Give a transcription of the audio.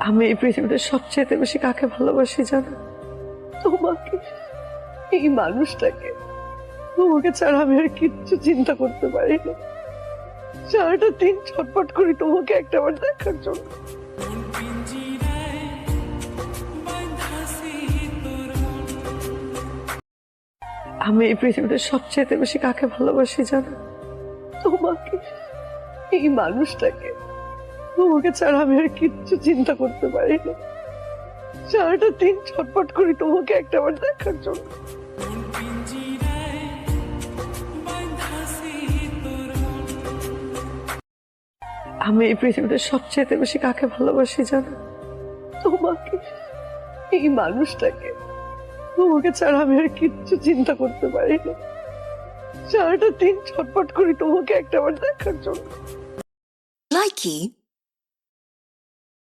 আমি এই পৃথিবীতে সবচেয়ে বেশি কাকে ভালোবাসি জানো? তোমাকে, এই মানুষটাকে। তোমাকে ছাড়া আমি আর কিচ্ছু চিন্তা করতে পারি না সারাটা দিন ছটপট করি তোমাকে একটা বার দেখার জন্য। আমি এই পৃথিবীতে সবচেয়ে বেশি কাকে ভালোবাসি জানো? তোমাকে, এই মানুষটাকে। তোমাকে ছাড়া আমি আর কিচ্ছু চিন্তা করতে পারি না সারাটা দিন ছটপট করি তোমাকে একটা বার দেখার জন্য। আমি এই পৃথিবীতে সবচেয়ে বেশি কাকে ভালোবাসি জানো? তোমাকে, এই মানুষটাকে। তোমাকে ছাড়া আমি আর কিচ্ছু চিন্তা করতে পারি না সারাটা দিন ছটপট করি তোমাকে একটা বার দেখার জন্য। Likey